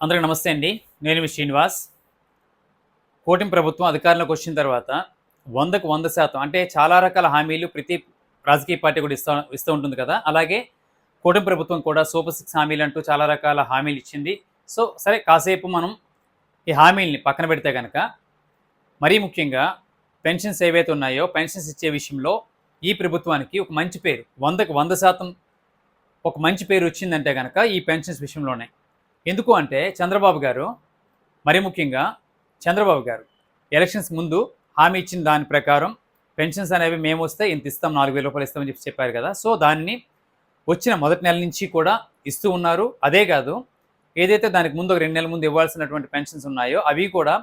అందరికీ నమస్తే అండి. నేను మీ శ్రీనివాస్. కూటమి ప్రభుత్వం అధికారంలోకి వచ్చిన తర్వాత వందకు వంద శాతం అంటే చాలా రకాల హామీలు ప్రతి రాజకీయ పార్టీ కూడా ఇస్తూ ఇస్తూ ఉంటుంది కదా. అలాగే కూటమి ప్రభుత్వం కూడా సూపర్ సిక్స్ హామీలు అంటూ చాలా రకాల హామీలు ఇచ్చింది. సో సరే కాసేపు మనం ఈ హామీల్ని పక్కన పెడితే కనుక మరీ ముఖ్యంగా పెన్షన్స్ ఏవైతే ఉన్నాయో పెన్షన్స్ ఇచ్చే విషయంలో ఈ ప్రభుత్వానికి ఒక మంచి పేరు వందకు వంద శాతం ఒక మంచి పేరు వచ్చిందంటే కనుక ఈ పెన్షన్స్ విషయంలోనే. ఎందుకు అంటే చంద్రబాబు గారు మరి ముఖ్యంగా చంద్రబాబు గారు ఎలక్షన్స్ ముందు హామీ ఇచ్చిన దాని ప్రకారం పెన్షన్స్ అనేవి మేము వస్తే ఇంత ఇస్తాం నాలుగు వేల రూపాయలు ఇస్తామని చెప్పి చెప్పారు కదా. సో దాన్ని వచ్చిన మొదటి నెల నుంచి కూడా ఇస్తూ ఉన్నారు. అదే కాదు ఏదైతే దానికి ముందు ఒక రెండు నెలల ముందు ఇవ్వాల్సినటువంటి పెన్షన్స్ ఉన్నాయో అవి కూడా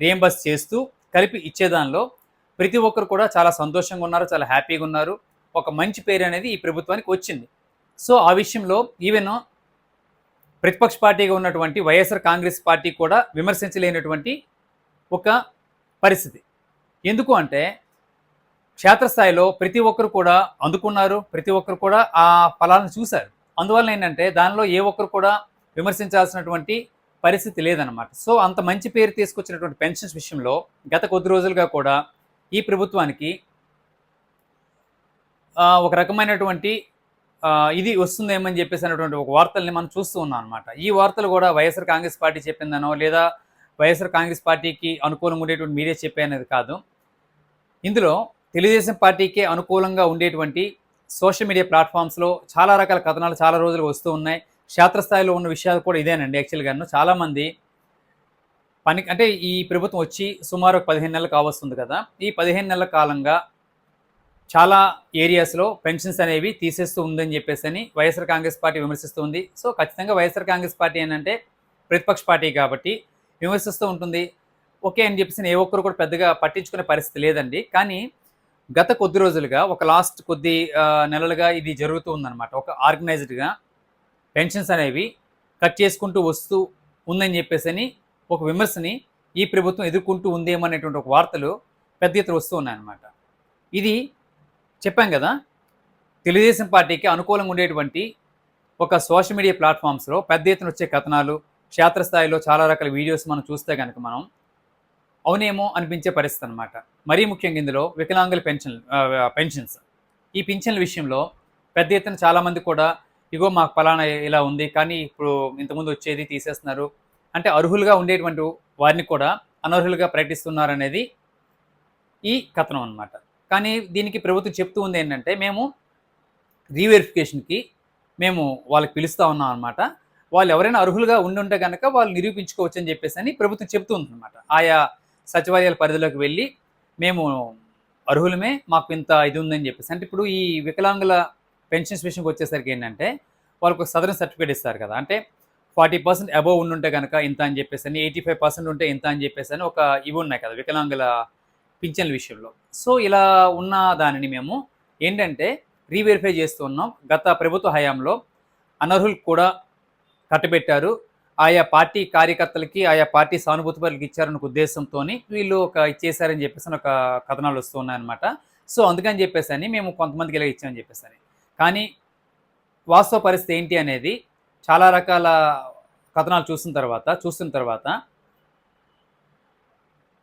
రియంబర్స్ చేస్తూ కలిపి ఇచ్చేదానిలో ప్రతి ఒక్కరు కూడా చాలా సంతోషంగా ఉన్నారు చాలా హ్యాపీగా ఉన్నారు. ఒక మంచి పేరు అనేది ఈ ప్రభుత్వానికి వచ్చింది. సో ఆ విషయంలో ఈవెన్ ప్రతిపక్ష పార్టీగా ఉన్నటువంటి వైఎస్ఆర్ కాంగ్రెస్ పార్టీ కూడా విమర్శించలేనటువంటి ఒక పరిస్థితి. ఎందుకు అంటే క్షేత్రస్థాయిలో ప్రతి ఒక్కరు కూడా అందుకున్నారు ప్రతి ఒక్కరు కూడా ఆ ఫలాలను చూశారు. అందువల్ల ఏంటంటే దానిలో ఏ ఒక్కరు కూడా విమర్శించాల్సినటువంటి పరిస్థితి లేదన్నమాట. సో అంత మంచి పేరు తీసుకొచ్చినటువంటి పెన్షన్స్ విషయంలో గత కొద్ది రోజులుగా కూడా ఈ ప్రభుత్వానికి ఒక రకమైనటువంటి ఇది వస్తుందేమని చెప్పేసి అనేటువంటి ఒక వార్తల్ని మనం చూస్తూ ఉన్నాం అనమాట ఈ వార్తలు కూడా వైఎస్ఆర్ కాంగ్రెస్ పార్టీ చెప్పిందనో లేదా వైఎస్ఆర్ కాంగ్రెస్ పార్టీకి అనుకూలంగా ఉండేటువంటి మీడియా చెప్పే అనేది కాదు. ఇందులో తెలుగుదేశం పార్టీకే అనుకూలంగా ఉండేటువంటి సోషల్ మీడియా ప్లాట్ఫామ్స్లో చాలా రకాల కథనాలు చాలా రోజులు వస్తూ ఉన్నాయి. క్షేత్రస్థాయిలో ఉన్న విషయాలు కూడా ఇదేనండి యాక్చువల్గాను చాలామంది పని అంటే ఈ ప్రభుత్వం వచ్చి సుమారు ఒక పదిహేను నెలలు కావస్తుంది కదా. ఈ పదిహేను నెలల కాలంగా చాలా ఏరియాస్లో పెన్షన్స్ అనేవి తీసేస్తూ ఉందని చెప్పేసి అని వైఎస్ఆర్ కాంగ్రెస్ పార్టీ విమర్శిస్తుంది సో ఖచ్చితంగా వైఎస్ఆర్ కాంగ్రెస్ పార్టీ ఏంటంటే ప్రతిపక్ష పార్టీ కాబట్టి విమర్శిస్తూ ఉంటుంది. ఓకే అని చెప్పేసి ఏ ఒక్కరు కూడా పెద్దగా పట్టించుకునే పరిస్థితి లేదండి. కానీ గత కొద్ది రోజులుగా ఒక లాస్ట్ కొద్ది నెలలుగా ఇది జరుగుతూ ఉందన్నమాట. ఒక ఆర్గనైజ్డ్గా పెన్షన్స్ అనేవి కట్ చేసుకుంటూ వస్తూ ఉందని చెప్పేసి అని ఒక విమర్శని ఈ ప్రభుత్వం ఎదుర్కొంటూ ఉందేమనేటువంటి ఒక వార్తలు పెద్ద ఎత్తున వస్తూ ఉన్నాయన్నమాట. ఇది చెప్పాం కదా తెలుగుదేశం పార్టీకి అనుకూలంగా ఉండేటువంటి ఒక సోషల్ మీడియా ప్లాట్ఫామ్స్లో పెద్ద ఎత్తున వచ్చే కథనాలు క్షేత్రస్థాయిలో చాలా రకాల వీడియోస్ మనం చూస్తే కనుక మనం అవునేమో అనిపించే పరిస్థితి అనమాట మరీ ముఖ్యంగా ఇందులో వికలాంగుల పెన్షన్ పెన్షన్స్. ఈ పెన్షన్ల విషయంలో పెద్ద ఎత్తున చాలామంది కూడా ఇగో మాకు ఫలానా ఇలా ఉంది కానీ ఇప్పుడు ఇంతకుముందు వచ్చేది తీసేస్తున్నారు. అంటే అర్హులుగా ఉండేటువంటి వారిని కూడా అనర్హులుగా ప్రకటిస్తున్నారనేది ఈ కథనం అన్నమాట. కానీ దీనికి ప్రభుత్వం చెప్తూ ఉంది ఏంటంటే మేము రీవెరిఫికేషన్కి మేము వాళ్ళకి పిలుస్తూ ఉన్నాం అనమాట వాళ్ళు ఎవరైనా అర్హులుగా ఉండి ఉంటే కనుక వాళ్ళు నిరూపించుకోవచ్చు అని చెప్పేసి అని ప్రభుత్వం చెప్తూ ఉందన్నమాట ఆయా సచివాలయాల పరిధిలోకి వెళ్ళి మేము అర్హులమే మాకు ఇంత ఇది ఉందని చెప్పేసి. అంటే ఇప్పుడు ఈ వికలాంగుల పెన్షన్స్ విషయంకి వచ్చేసరికి ఏంటంటే వాళ్ళకు ఒక సదరన్ సర్టిఫికేట్ ఇస్తారు కదా. అంటే ఫార్టీ పర్సెంట్ అబోవ్ ఉండుంటే కనుక ఇంత అని చెప్పేసి అని ఎయిటీ ఫైవ్ పర్సెంట్ ఉంటే ఇంత అని చెప్పేసి అని ఒక ఇవి ఉన్నాయి కదా వికలాంగుల పింఛన్ల విషయంలో. సో ఇలా ఉన్న దానిని మేము ఏంటంటే రీవెరిఫై చేస్తూ ఉన్నాం. గత ప్రభుత్వ హయాంలో అనర్హులకు కూడా కట్టబెట్టారు. ఆయా పార్టీ కార్యకర్తలకి ఆయా పార్టీ సానుభూతి పరులకు ఇచ్చారన్న ఉద్దేశంతో వీళ్ళు ఒక ఇచ్చేసారని చెప్పేసి ఒక కథనాలు వస్తున్నాయన్నమాట సో అందుకని చెప్పేసి అని మేము కొంతమందికి ఇలా ఇచ్చామని చెప్పేసి అని. కానీ వాస్తవ పరిస్థితి ఏంటి అనేది చాలా రకాల కథనాలు చూసిన తర్వాత చూసిన తర్వాత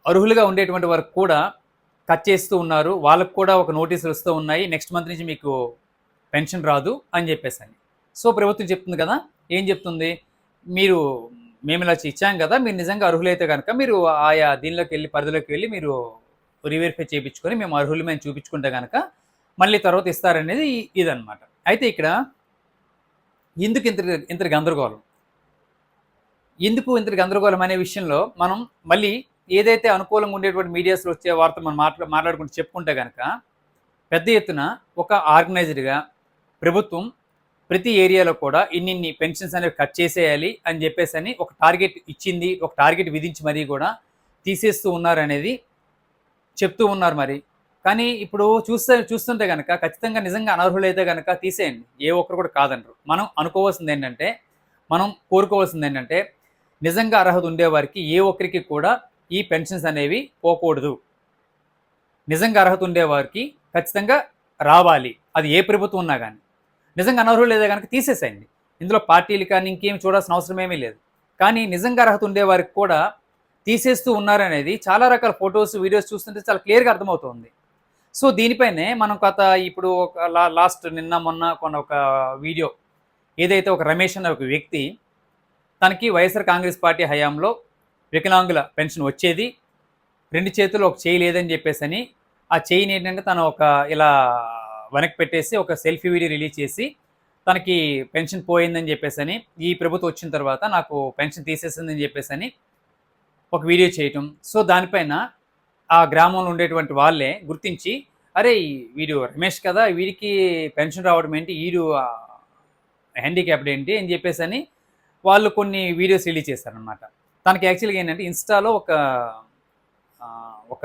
అర్హులుగా ఉండేటువంటి వరకు కూడా కట్ చేస్తూ ఉన్నారు. వాళ్ళకు కూడా ఒక నోటీసులు వస్తూ ఉన్నాయి. నెక్స్ట్ మంత్ నుంచి మీకు పెన్షన్ రాదు అని చెప్పేసి సో ప్రభుత్వం చెప్తుంది కదా. ఏం చెప్తుంది? మీరు మేము ఇలా ఇచ్చాం కదా. మీరు నిజంగా అర్హులైతే కనుక మీరు ఆయా దీనిలోకి వెళ్ళి పరిధిలోకి వెళ్ళి మీరు రీవెరిఫై చేయించుకొని మేము అర్హులమని చూపించుకుంటే కనుక మళ్ళీ తర్వాత ఇస్తారనేది ఇదనమాట అయితే ఇక్కడ ఎందుకు ఇంత ఇంత గందరగోళం? ఎందుకు ఇంత గందరగోళం అనే విషయంలో మనం మళ్ళీ ఏదైతే అనుకూలంగా ఉండేటువంటి మీడియాస్లో వచ్చే వార్త మనం మాట్లా మాట్లాడుకుంటూ చెప్పుకుంటే కనుక పెద్ద ఎత్తున ఒక ఆర్గనైజ్డ్గా ప్రభుత్వం ప్రతి ఏరియాలో కూడా ఇన్నిన్ని పెన్షన్స్ అనేవి కట్ చేసేయాలి అని చెప్పేసి అని ఒక టార్గెట్ ఇచ్చింది ఒక టార్గెట్ విధించి మరీ కూడా తీసేస్తూ ఉన్నారనేది చెప్తూ ఉన్నారు మరి. కానీ ఇప్పుడు చూస్తే చూస్తుంటే కనుక ఖచ్చితంగా నిజంగా అనర్హులైతే కనుక తీసేయండి. ఏ ఒక్కరు కూడా కాదనరు మనం అనుకోవాల్సింది ఏంటంటే మనం కోరుకోవాల్సింది ఏంటంటే నిజంగా అర్హత ఉండేవారికి ఏ ఒక్కరికి కూడా ఈ పెన్షన్స్ అనేవి పోకూడదు. నిజంగా అర్హత ఉండేవారికి ఖచ్చితంగా రావాలి. అది ఏ ప్రభుత్వం ఉన్నా కానీ నిజంగా అనర్హులు లేదా కనుక తీసేసేయండి. ఇందులో పార్టీలు కానీ ఇంకేం చూడాల్సిన అవసరం ఏమీ లేదు. కానీ నిజంగా అర్హత ఉండేవారికి కూడా తీసేస్తూ ఉన్నారనేది చాలా రకాల ఫొటోస్ వీడియోస్ చూస్తుంటే చాలా క్లియర్గా అర్థమవుతుంది. సో దీనిపైనే మనం కొత్త ఇప్పుడు ఒక లా లాస్ట్ నిన్న మొన్న కొన్న ఒక వీడియో. ఏదైతే ఒక రమేష్ అనే ఒక వ్యక్తి తనకి వైఎస్ఆర్ కాంగ్రెస్ పార్టీ హయాంలో వికలాంగుల పెన్షన్ వచ్చేది. రెండు చేతులు ఒక చేయి లేదని చెప్పేసి అని ఆ చేయిని ఏంటంటే తను ఒక ఇలా వెనక్కి పెట్టేసి ఒక సెల్ఫీ వీడియో రిలీజ్ చేసి తనకి పెన్షన్ పోయిందని చెప్పేసి అని ఈ ప్రభుత్వం వచ్చిన తర్వాత నాకు పెన్షన్ తీసేసిందని చెప్పేసి అని ఒక వీడియో చేయటం. సో దానిపైన ఆ గ్రామంలో ఉండేటువంటి వాళ్ళే గుర్తించి అరే వీడు రమేష్ కదా వీడికి పెన్షన్ రావడం ఏంటి? వీడు హ్యాండిక్యాప్డ్ ఏంటి? అని చెప్పేసి అని వాళ్ళు కొన్ని వీడియోస్ రిలీజ్ చేశారనమాట తనకి యాక్చువల్గా ఏంటంటే ఇన్స్టాలో ఒక ఒక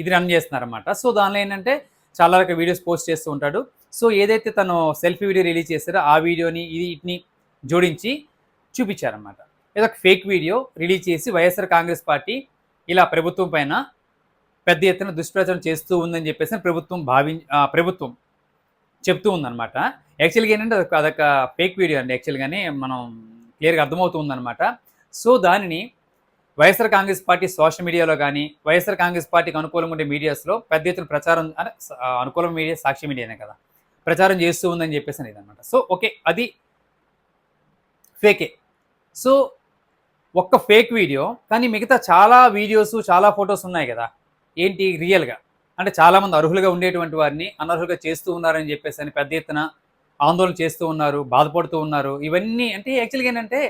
ఇది రన్ చేస్తున్నారనమాట సో దానిలో ఏంటంటే చాలా రకాల వీడియోస్ పోస్ట్ చేస్తూ ఉంటాడు. సో ఏదైతే తను సెల్ఫీ వీడియో రిలీజ్ చేస్తారో ఆ వీడియోని ఇది వీటిని జోడించి చూపించారన్నమాట. ఏదో ఒక ఫేక్ వీడియో రిలీజ్ చేసి వైఎస్ఆర్ కాంగ్రెస్ పార్టీ ఇలా ప్రభుత్వం పైన పెద్ద ఎత్తున దుష్ప్రచారం చేస్తూ ఉందని చెప్పేసి ప్రభుత్వం భావి ప్రభుత్వం చెప్తూ ఉందన్నమాట. యాక్చువల్గా ఏంటంటే అదొక అదొక ఫేక్ వీడియో అండి. యాక్చువల్గానే మనం క్లియర్గా అర్థమవుతుందన్నమాట సో దానిని వైఎస్ఆర్ కాంగ్రెస్ పార్టీ సోషల్ మీడియాలో కానీ వైఎస్ఆర్ కాంగ్రెస్ పార్టీకి అనుకూలంగా ఉండే మీడియాస్లో పెద్ద ఎత్తున ప్రచారం అనుకూలం మీడియా సాక్షి మీడియానే కదా. ప్రచారం చేస్తూ ఉందని చెప్పేసి అనేది అనమాట సో ఓకే అది ఫేకే. సో ఒక్క ఫేక్ వీడియో కానీ మిగతా చాలా వీడియోస్ చాలా ఫొటోస్ ఉన్నాయి కదా. ఏంటి? రియల్గా. అంటే చాలామంది అర్హులుగా ఉండేటువంటి వారిని అనర్హులుగా చేస్తూ ఉన్నారని చెప్పేసి అని పెద్ద ఎత్తున ఆందోళన చేస్తూ ఉన్నారు బాధపడుతూ ఉన్నారు. ఇవన్నీ అంటే యాక్చువల్గా ఏంటంటే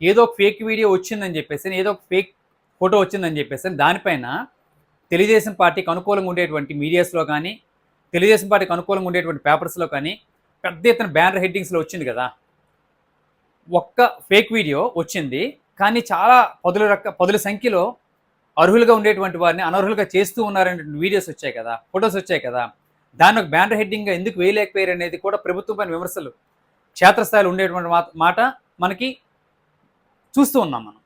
ఏదో ఒక ఫేక్ వీడియో వచ్చిందని చెప్పేసి ఏదో ఒక ఫేక్ ఫోటో వచ్చిందని చెప్పేసి దానిపైన తెలుగుదేశం పార్టీకి అనుకూలంగా ఉండేటువంటి మీడియాస్లో కానీ తెలుగుదేశం పార్టీకి అనుకూలంగా ఉండేటువంటి పేపర్స్లో కానీ పెద్ద ఎత్తున బ్యానర్ హెడ్డింగ్స్లో వచ్చింది కదా. ఒక్క ఫేక్ వీడియో వచ్చింది కానీ చాలా పదుల రక పదుల సంఖ్యలో అర్హులుగా ఉండేటువంటి వారిని అనర్హులుగా చేస్తూ ఉన్నారనేటువంటి వీడియోస్ వచ్చాయి కదా ఫొటోస్ వచ్చాయి కదా. దాన్ని ఒక బ్యానర్ హెడ్డింగ్గా ఎందుకు వేయలేకపోయారు అనేది కూడా ప్రభుత్వం పైన విమర్శలు క్షేత్రస్థాయిలో ఉండేటువంటి మాట మనకి చూస్తూ ఉన్నాం మనం.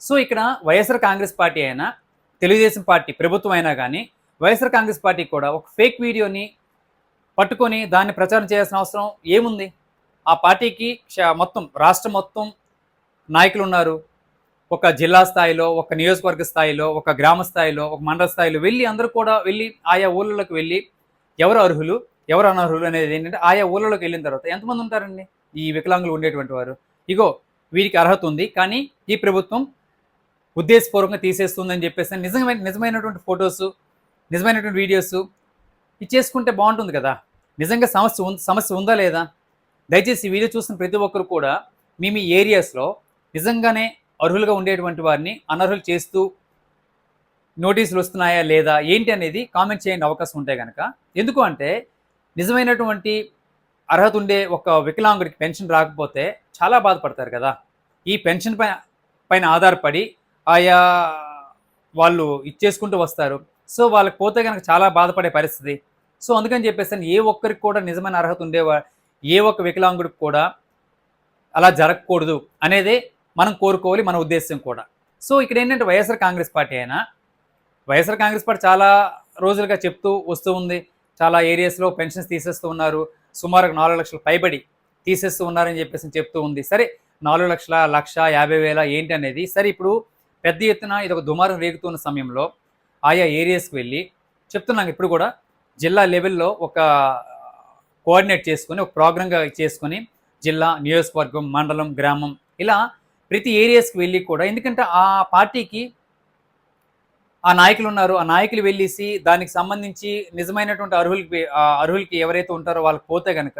సో ఇక్కడ వైఎస్ఆర్ కాంగ్రెస్ పార్టీ అయినా తెలుగుదేశం పార్టీ ప్రభుత్వం అయినా కానీ వైఎస్ఆర్ కాంగ్రెస్ పార్టీ కూడా ఒక ఫేక్ వీడియోని పట్టుకొని దాన్ని ప్రచారం చేయాల్సిన అవసరం ఏముంది? ఆ పార్టీకి క్ష- మొత్తం రాష్ట్రం మొత్తం నాయకులు ఉన్నారు. ఒక జిల్లా స్థాయిలో ఒక నియోజకవర్గ స్థాయిలో ఒక గ్రామ స్థాయిలో ఒక మండల స్థాయిలో వెళ్ళి అందరూ కూడా వెళ్ళి ఆయా ఊళ్ళలోకి వెళ్ళి ఎవరు అర్హులు ఎవరు అనర్హులు అనేది ఏంటంటే ఆయా ఊళ్ళలోకి వెళ్ళిన తర్వాత ఎంతమంది ఉంటారండి? ఈ వికలాంగులు ఉండేటువంటి వారు. ఇగో వీరికి అర్హత ఉంది. కానీ ఈ ప్రభుత్వం ఉద్దేశపూర్వకంగా తీసేస్తుందని చెప్పేసి నిజమైన నిజమైనటువంటి ఫొటోస్ నిజమైనటువంటి వీడియోస్ ఇచ్చేసుకుంటే బాగుంటుంది కదా. నిజంగా సమస్య ఉం- సమస్య ఉందా లేదా? దయచేసి ఈ వీడియో చూసిన ప్రతి ఒక్కరు కూడా మీ మీ ఏరియాస్లో నిజంగానే అర్హులుగా ఉండేటువంటి వారిని అనర్హులు చేస్తూ నోటీసులు వస్తున్నాయా లేదా ఏంటి అనేది కామెంట్ చేయండి అవకాశం ఉంటే కనుక ఎందుకు అంటే నిజమైనటువంటి అర్హత ఉండే ఒక వికలాంగుడికి పెన్షన్ రాకపోతే చాలా బాధపడతారు కదా. ఈ పెన్షన్ పై పైన ఆధారపడి ఆయా వాళ్ళు ఇచ్చేసుకుంటూ వస్తారు. సో వాళ్ళకి పోతే కనుక చాలా బాధపడే పరిస్థితి. సో అందుకని చెప్పేసి ఏ ఒక్కరికి కూడా నిజమైన అర్హత ఉండేవా ఏ ఒక్క వికలాంగుడికి కూడా అలా జరగకూడదు అనేది మనం కోరుకోవాలి మన ఉద్దేశం కూడా. సో ఇక్కడ ఏంటంటే వైఎస్ఆర్ కాంగ్రెస్ పార్టీ అయినా వైఎస్ఆర్ కాంగ్రెస్ పార్టీ చాలా రోజులుగా చెప్తూ వస్తూ ఉంది. చాలా ఏరియాస్లో పెన్షన్స్ తీసేస్తూ ఉన్నారు. సుమారు నాలుగు లక్షల పైబడి తీసేస్తూ ఉన్నారని చెప్పేసి చెప్తూ ఉంది. సరే నాలుగు లక్షల లక్ష యాభై వేల ఏంటి అనేది. సరే ఇప్పుడు పెద్ద ఎత్తున ఇది ఒక దుమారం రేగుతున్న సమయంలో ఆయా ఏరియాస్కి వెళ్ళి చెప్తున్నాం ఇప్పుడు కూడా. జిల్లా లెవెల్లో ఒక కోఆర్డినేట్ చేసుకొని ఒక ప్రోగ్రామ్గా చేసుకొని జిల్లా నియోజకవర్గం మండలం గ్రామం ఇలా ప్రతి ఏరియాస్కి వెళ్ళి కూడా ఎందుకంటే ఆ పార్టీకి ఆ నాయకులు ఉన్నారు. ఆ నాయకులు వెళ్ళేసి దానికి సంబంధించి నిజమైనటువంటి అర్హులకి అర్హులకి ఎవరైతే ఉంటారో వాళ్ళకి పోతే కనుక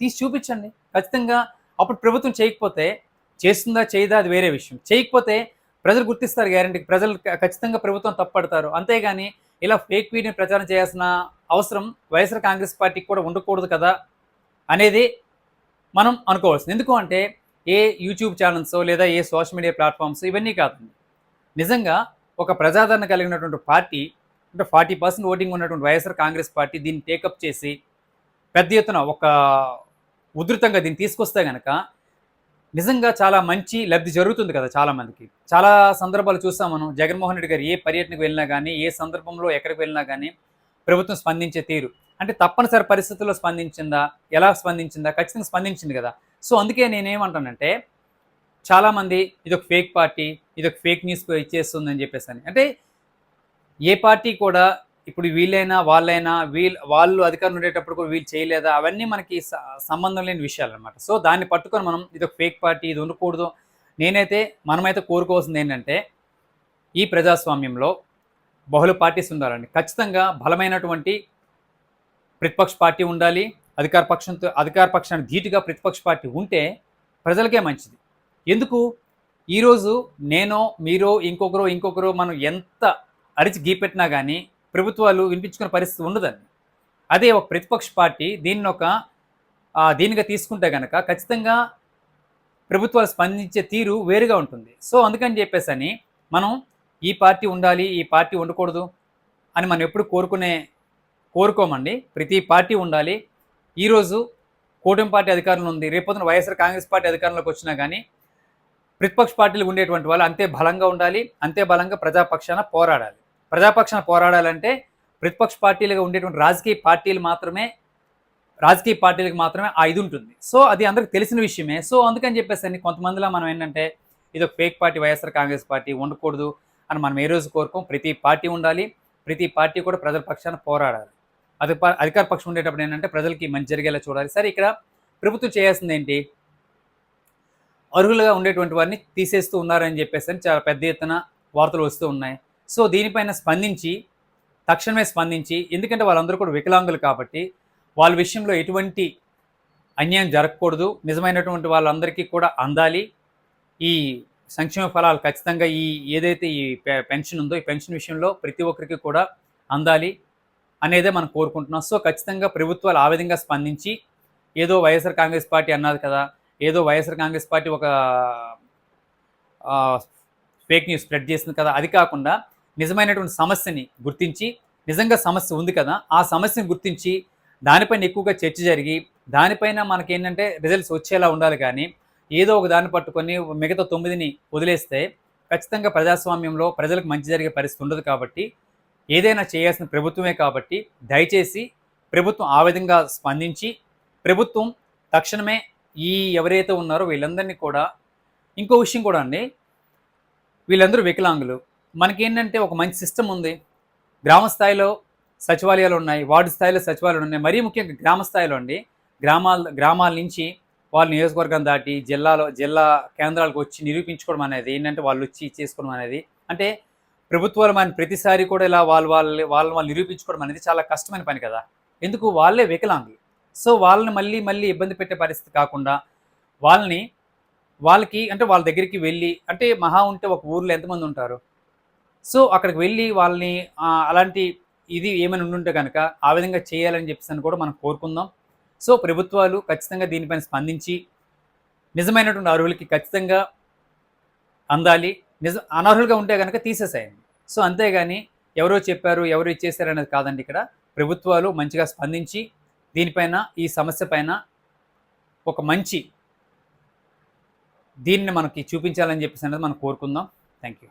తీసి చూపించండి. ఖచ్చితంగా అప్పుడు ప్రభుత్వం చేయకపోతే చేస్తుందా చేయదా అది వేరే విషయం. చేయకపోతే ప్రజలు గుర్తిస్తారు గ్యారంటీ ప్రజలు క- ఖచ్చితంగా ప్రభుత్వం తప్పడతారు. అంతేగాని ఇలా ఫేక్ వీడియోని ప్రచారం చేయాల్సిన అవసరం వైఎస్ఆర్ కాంగ్రెస్ పార్టీకి కూడా ఉండకూడదు కదా అనేది మనం అనుకోవాల్సింది. ఎందుకు అంటే ఏ యూట్యూబ్ ఛానల్స్ లేదా ఏ సోషల్ మీడియా ప్లాట్ఫామ్స్ ఇవన్నీ కాదు నిజంగా ఒక ప్రజాదరణ కలిగినటువంటి పార్టీ అంటే ఫార్టీ పర్సెంట్ ఓటింగ్ ఉన్నటువంటి వైఎస్ఆర్ కాంగ్రెస్ పార్టీ దీన్ని టేకప్ చేసి పెద్ద ఎత్తున ఒక ఉధృతంగా దీన్ని తీసుకొస్తే కనుక నిజంగా చాలా మంచి లబ్ధి జరుగుతుంది కదా చాలా మందికి. చాలా సందర్భాలు చూస్తాం మనం. జగన్మోహన్ రెడ్డి గారు ఏ పర్యటనకు వెళ్ళినా కానీ ఏ సందర్భంలో ఎక్కడికి వెళ్ళినా కానీ ప్రభుత్వం స్పందించే తీరు. అంటే తప్పనిసరి పరిస్థితుల్లో స్పందించిందా? ఎలా స్పందించిందా? ఖచ్చితంగా స్పందించింది కదా. సో అందుకే నేనేమంటానంటే చాలామంది ఇది ఒక ఫేక్ పార్టీ ఇది ఒక ఫేక్ న్యూస్ ఇచ్చేస్తుందని చెప్పేసి అని అంటే ఏ పార్టీ కూడా ఇప్పుడు వీళ్ళైనా వాళ్ళైనా వీళ్ళు వాళ్ళు అధికారం ఉండేటప్పుడు కూడా వీళ్ళు చేయలేదా? అవన్నీ మనకి సంబంధం లేని విషయాలు అనమాట సో దాన్ని పట్టుకొని మనం ఇది ఒక ఫేక్ పార్టీ ఇది ఉండకూడదు. నేనైతే మనమైతే కోరుకోవాల్సింది ఏంటంటే ఈ ప్రజాస్వామ్యంలో బహుళ పార్టీస్ ఉండాలండి. ఖచ్చితంగా బలమైనటువంటి ప్రతిపక్ష పార్టీ ఉండాలి. అధికార పక్షంతో అధికార పక్షానికి ధీటుగా ప్రతిపక్ష పార్టీ ఉంటే ప్రజలకే మంచిది. ఎందుకు? ఈరోజు నేనో మీరో ఇంకొకరో ఇంకొకరో మనం ఎంత అరిచి గీపెట్టినా కానీ ప్రభుత్వాలు వినిపించుకునే పరిస్థితి ఉండదండి. అదే ఒక ప్రతిపక్ష పార్టీ దీన్ని ఒక దీనిగా తీసుకుంటే కనుక ఖచ్చితంగా ప్రభుత్వాలు స్పందించే తీరు వేరుగా ఉంటుంది. సో అందుకని చెప్పేసి అని మనం ఈ పార్టీ ఉండాలి ఈ పార్టీ ఉండకూడదు అని మనం ఎప్పుడు కోరుకునే కోరుకోమండి. ప్రతి పార్టీ ఉండాలి. ఈరోజు కూటమి పార్టీ అధికారంలో ఉంది. రేపొద్దున వైఎస్ఆర్ కాంగ్రెస్ పార్టీ అధికారంలోకి వచ్చినా కానీ ప్రతిపక్ష పార్టీలు ఉండేటువంటి వాళ్ళు అంతే బలంగా ఉండాలి అంతే బలంగా ప్రజాపక్షాన పోరాడాలి. ప్రజాపక్షాన పోరాడాలంటే ప్రతిపక్ష పార్టీలుగా ఉండేటువంటి రాజకీయ పార్టీలు మాత్రమే రాజకీయ పార్టీలకు మాత్రమే ఆ ఇది ఉంటుంది. సో అది అందరికి తెలిసిన విషయమే. సో అందుకని చెప్పేసి కొంతమందిలో మనం ఏంటంటే ఇది ఒక fake party YSR Congress party ఉండకూడదు అని మనం ఏ రోజు కోరుకోం. ప్రతి పార్టీ ఉండాలి ప్రతి పార్టీ కూడా ప్రజల పక్షాన పోరాడాలి. అది అధికార పక్షం ఉండేటప్పుడు ఏంటంటే ప్రజలకి మంచి జరిగేలా చూడాలి. సరే ఇక్కడ ప్రభుత్వం చేయాల్సింది ఏంటి? అర్హులుగా ఉండేటువంటి వారిని తీసేస్తూ ఉన్నారని చెప్పేసి అని చాలా పెద్ద ఎత్తున వార్తలు వస్తూ ఉన్నాయి. సో దీనిపైన స్పందించి తక్షణమే స్పందించి ఎందుకంటే వాళ్ళందరూ కూడా వికలాంగులు కాబట్టి వాళ్ళ విషయంలో ఎటువంటి అన్యాయం జరగకూడదు. నిజమైనటువంటి వాళ్ళందరికీ కూడా అందాలి. ఈ సంక్షేమ ఫలాలు ఖచ్చితంగా ఈ ఏదైతే ఈ పె- పెన్షన్ ఉందో ఈ పెన్షన్ విషయంలో ప్రతి ఒక్కరికి కూడా అందాలి అనేదే మనం కోరుకుంటున్నాం. సో ఖచ్చితంగా ప్రభుత్వాలు ఆ విధంగా స్పందించి ఏదో వైఎస్ఆర్ కాంగ్రెస్ పార్టీ అన్నారు కదా ఏదో వైఎస్ఆర్ కాంగ్రెస్ పార్టీ ఒక ఫేక్ న్యూస్ స్ప్రెడ్ చేసింది కదా అది కాకుండా నిజమైనటువంటి సమస్యని గుర్తించి నిజంగా సమస్య ఉంది కదా ఆ సమస్యని గుర్తించి దానిపైన ఎక్కువగా చర్చ జరిగి దానిపైన మనకి ఏంటంటే రిజల్ట్స్ వచ్చేలా ఉండాలి కానీ ఏదో ఒక దాన్ని పట్టుకొని మిగతా తొమ్మిదిని వదిలేస్తే ఖచ్చితంగా ప్రజాస్వామ్యంలో ప్రజలకు మంచి జరిగే పరిస్థితి ఉండదు కాబట్టి ఏదైనా చేయాల్సిన ప్రభుత్వమే కాబట్టి దయచేసి ప్రభుత్వం ఆ విధంగా స్పందించి ప్రభుత్వం తక్షణమే ఈ ఎవరైతే ఉన్నారో వీళ్ళందరినీ కూడా ఇంకో విషయం కూడా అండి వీళ్ళందరూ వికలాంగులు. మనకేంటంటే ఒక మంచి సిస్టమ్ ఉంది. గ్రామ స్థాయిలో సచివాలయాలు ఉన్నాయి. వార్డు స్థాయిలో సచివాలయాలు ఉన్నాయి. మరీ ముఖ్యంగా గ్రామ స్థాయిలో అండి. గ్రామాల గ్రామాల నుంచి వాళ్ళు నియోజకవర్గం దాటి జిల్లాలో జిల్లా కేంద్రాలకు వచ్చి నిరూపించుకోవడం అనేది ఏంటంటే వాళ్ళు వచ్చి చేసుకోవడం అనేది అంటే ప్రభుత్వాలు మన ప్రతిసారి కూడా ఇలా వాళ్ళు వాళ్ళు వాళ్ళు వాళ్ళు నిరూపించుకోవడం అనేది చాలా కష్టమైన పని కదా. ఎందుకు? వాళ్ళే వికలాంగులు. సో వాళ్ళని మళ్ళీ మళ్ళీ ఇబ్బంది పెట్టే పరిస్థితి కాకుండా వాళ్ళని వాళ్ళకి అంటే వాళ్ళ దగ్గరికి వెళ్ళి అంటే మహా ఉంటే ఒక ఊర్లో ఎంతమంది ఉంటారు? సో అక్కడికి వెళ్ళి వాళ్ళని అలాంటి ఇది ఏమైనా ఉండుంటే కనుక ఆ విధంగా చేయాలని చెప్పేసి అని కూడా మనం కోరుకుందాం. సో ప్రభుత్వాలు ఖచ్చితంగా దీనిపైన స్పందించి నిజమైనటువంటి అర్హులకి ఖచ్చితంగా అందాలి. నిజ అనర్హులుగా ఉంటే కనుక తీసేసేయండి. సో అంతేగాని ఎవరో చెప్పారు ఎవరు ఇచ్చేసారు అనేది కాదండి ఇక్కడ. ప్రభుత్వాలు మంచిగా స్పందించి దీనిపైన ఈ సమస్య పైన ఒక మంచి దీన్ని మనకి చూపించాలని చెప్పేసి అనేది మనం కోరుకుందాం. Thank you